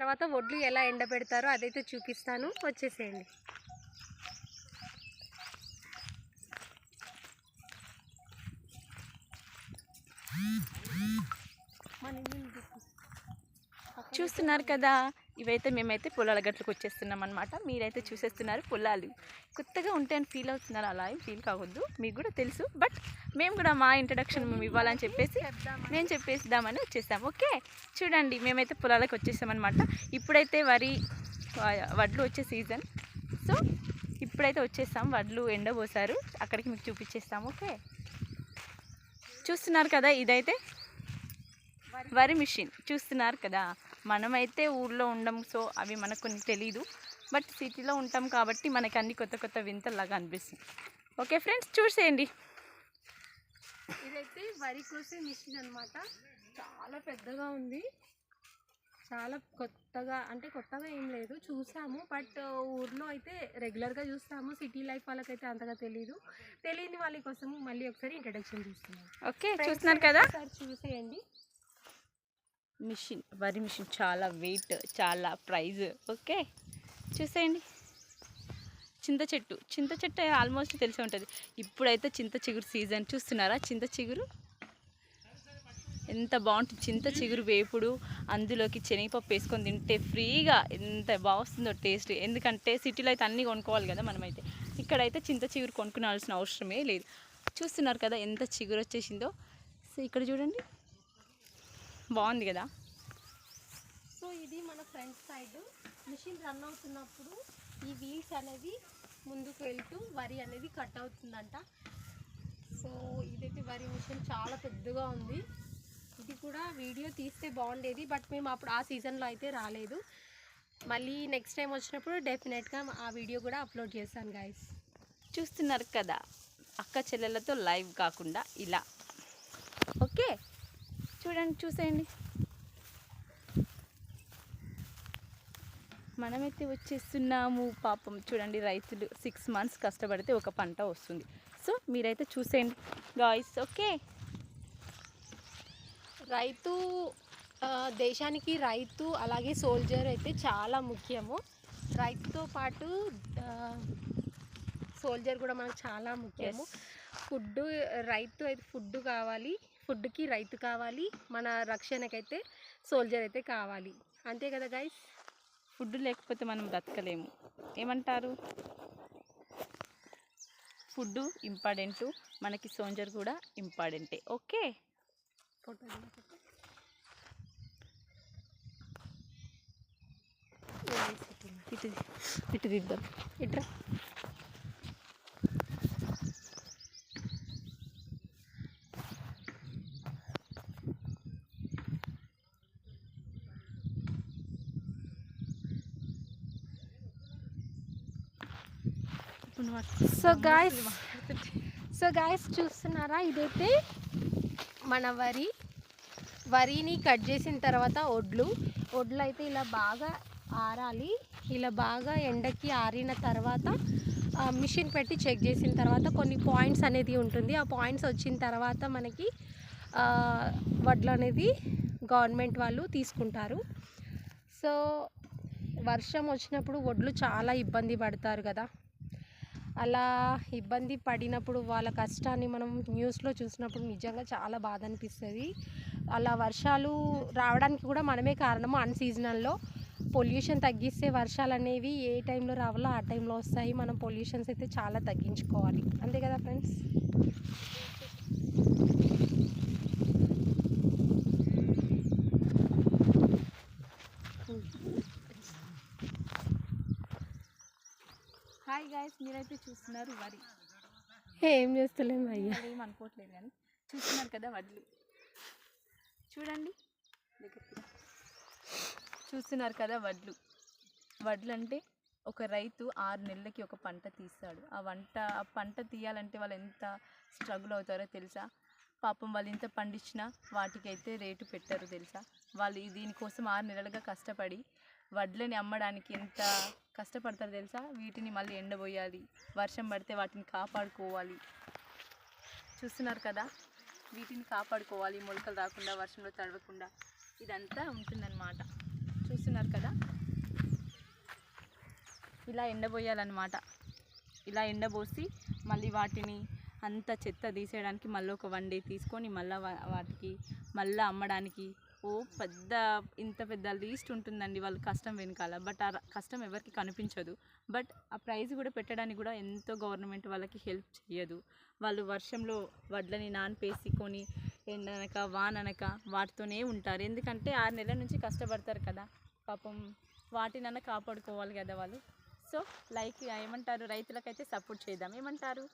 తర్వాత వడ్లు ఎలా ఎండబెడతారో అదైతే చూపిస్తాను. వచ్చేసేయండి. చూస్తున్నారు కదా? ఇవైతే మేమైతే పొలాల గట్లకు వచ్చేస్తున్నాం అనమాట మీరైతే చూసేస్తున్నారు పొలాలు. కొత్తగా ఉంటే అని ఫీల్ అవుతున్నారు అలా ఏం ఫీల్ కావద్దు. మీకు కూడా తెలుసు. బట్ మేము కూడా మా ఇంట్రడక్షన్ మేము ఇవ్వాలని చెప్పేసి చెప్దామని. మేము చెప్పేద్దామని వచ్చేసాం ఓకే చూడండి మేమైతే పొలాలకు వచ్చేసామన్నమాట. ఇప్పుడైతే వరి వడ్లు వచ్చే సీజన్ సో ఇప్పుడైతే వచ్చేసాం. వడ్లు ఎండబోసారు అక్కడికి మీకు చూపించేస్తాం ఓకే చూస్తున్నారు కదా ఇదైతే వరి మిషన్ చూస్తున్నారు కదా. మనమైతే ఊర్లో ఉండం సో అవి మనకు కొన్ని తెలీదు. బట్ సిటీలో ఉంటాం కాబట్టి మనకి అన్ని కొత్త కొత్త వింతలాగా అనిపిస్తుంది. ఓకే ఫ్రెండ్స్ చూసేయండి. ఇదైతే వరి కోసే మిషన్ అన్నమాట. చాలా పెద్దగా ఉంది. చాలా కొత్తగా అంటే కొత్తగా ఏం లేదు చూసాము. బట్ ఊర్లో అయితే రెగ్యులర్గా చూస్తాము. సిటీ లైఫ్ వాళ్ళకైతే అంతగా తెలియదు తెలియని వాళ్ళ కోసం మళ్ళీ ఒకసారి ఇంట్రడక్షన్ చూస్తున్నాం ఓకే చూస్తున్నారు కదా. ఒకసారి చూసేయండి. మిషన్ వరి మిషన్ చాలా వెయిట్ చాలా ప్రైజ్ ఓకే చూసేయండి. చింత చెట్టు. చింత చెట్టు ఆల్మోస్ట్ తెలిసి ఉంటుంది. ఇప్పుడైతే చింత చిగురు సీజన్ చూస్తున్నారా? చింత చిగురు? ఎంత బాగుంటుంది. చింత చిగురు వేపుడు అందులోకి శనగపప్పు వేసుకొని తింటే ఫ్రీగా ఎంత బాగుస్తుందో టేస్ట్ ఎందుకంటే సిటీలో అయితే అన్నీ కొనుక్కోవాలి కదా మనమైతే. ఇక్కడైతే చింత చిగురు కొనుక్కోవాల్సిన అవసరమే లేదు. చూస్తున్నారు కదా ఎంత చిగురు వచ్చేసిందో. సో ఇక్కడ చూడండి. బాగుంది కదా. సో ఇది మన ఫ్రంట్ సైడ్. మిషన్ రన్ అవుతున్నప్పుడు ఈ వీల్స్ అనేవి ముందుకు వెళ్తూ వరి అనేది కట్ అవుతుందంట. సో ఇదైతే వరి మిషన్ చాలా పెద్దగా ఉంది. ఇది కూడా వీడియో తీస్తే బాగుండేది బట్ మేము అప్పుడు ఆ సీజన్లో అయితే రాలేదు. మళ్ళీ నెక్స్ట్ టైం వచ్చినప్పుడు డెఫినెట్గా ఆ వీడియో కూడా అప్లోడ్ చేస్తాను గైస్ చూస్తున్నారు కదా అక్క చెల్లెలతో లైవ్ కాకుండా ఇలా. ఓకే? చూడండి చూసేయండి. మనమైతే వచ్చేస్తున్నాము. పాపం చూడండి రైతులు సిక్స్ మంత్స్ కష్టపడితే ఒక పంట వస్తుంది. సో మీరైతే చూసేయండి గాయస్ ఓకే? రైతు దేశానికి రైతు అలాగే సోల్జర్ అయితే చాలా ముఖ్యము. రైతుతో పాటు సోల్జర్ కూడా మనకు చాలా ముఖ్యము. ఫుడ్ రైతు అయితే ఫుడ్ కావాలి. ఫుడ్కి రైతు కావాలి మన రక్షణకైతే సోల్జర్ అయితే కావాలి. అంతే కదా గైస్ ఫుడ్ లేకపోతే మనం బ్రతకలేము ఏమంటారు? ఫుడ్ ఇంపార్టెంట్ మనకి సోంజర్ కూడా ఇంపార్టెంటే. ఓకే? ఇటు ఇటు దిద్దాం. ఇట్రా సో గాయస్ సో గాయస్ చూస్తున్నారా? ఇదైతే మన వరి. వరిని కట్ చేసిన తర్వాత ఒడ్లు. ఒడ్లు అయితే ఇలా బాగా ఆరాలి. ఇలా బాగా ఎండకి ఆరిన తర్వాత మిషన్ పెట్టి చెక్ చేసిన తర్వాత కొన్ని పాయింట్స్ అనేది ఉంటుంది. ఆ పాయింట్స్ వచ్చిన తర్వాత మనకి వడ్లు అనేది గవర్నమెంట్ వాళ్ళు తీసుకుంటారు. సో వర్షం వచ్చినప్పుడు వడ్లు చాలా ఇబ్బంది పడతారు కదా. అలా ఇబ్బంది పడినప్పుడు వాళ్ళ కష్టాన్ని మనం న్యూస్లో చూసినప్పుడు నిజంగా చాలా బాధ అనిపిస్తుంది. అలా వర్షాలు రావడానికి కూడా మనమే కారణము అన్సీజనల్లో పొల్యూషన్ తగ్గిస్తే వర్షాలు అనేవి ఏ టైంలో రావాలో ఆ టైంలో వస్తాయి. మనం పొల్యూషన్స్ అయితే చాలా తగ్గించుకోవాలి. అంతే కదా ఫ్రెండ్స్? హాయ్ గాయస్ మీరైతే చూస్తున్నారు వరి. ఏం చేస్తలేము అయ్యా. ఏం అనుకోవట్లేదు కానీ చూస్తున్నారు కదా వడ్లు. చూడండి. చూస్తున్నారు కదా వడ్లు. వడ్లు అంటే ఒక రైతు ఆరు నెలలకి ఒక పంట తీస్తాడు. ఆ వంట ఆ పంట తీయాలంటే వాళ్ళు ఎంత స్ట్రగుల్ అవుతారో తెలుసా? పాపం వాళ్ళు ఇంత పండించినా వాటికైతే రేటు పెట్టరు తెలుసా? వాళ్ళు దీనికోసం ఆరు నెలలుగా కష్టపడి వడ్లని అమ్మడానికి ఎంత కష్టపడతారు తెలుసా? వీటిని మళ్ళీ ఎండబోయాలి. వర్షం పడితే వాటిని కాపాడుకోవాలి. చూస్తున్నారు కదా? వీటిని కాపాడుకోవాలి. మొలకలు రాకుండా వర్షంలో తడవకుండా. ఇదంతా ఉంటుందన్నమాట. చూస్తున్నారు చూస్తున్నారు కదా? ఇలా ఎండబోయాలన్నమాట. ఇలా ఎండబోసి మళ్ళీ వాటిని అంత చెత్త తీసేయడానికి మళ్ళీ ఒక వన్ డే తీసుకొని మళ్ళీ వాటికి మళ్ళీ అమ్మడానికి ఓ పెద్ద ఇంత పెద్ద లీస్ట్ ఉంటుందండి వాళ్ళ కష్టం వెనకాల. బట్ ఆ కష్టం ఎవరికి కనిపించదు. బట్ ఆ ప్రైజ్ కూడా పెట్టడానికి కూడా ఎంతో గవర్నమెంట్ వాళ్ళకి హెల్ప్ చేయదు వాళ్ళు వర్షంలో వడ్లని నానపేసి కొని ఎండనక వాననక వాటితోనే ఉంటారు. ఎందుకంటే ఆరు నెలల నుంచి కష్టపడతారు కదా. పాపం వాటినన్నా కాపాడుకోవాలి కదా వాళ్ళు. సో లైక్ ఏమంటారు? రైతులకైతే సపోర్ట్ చేద్దాం. ఏమంటారు?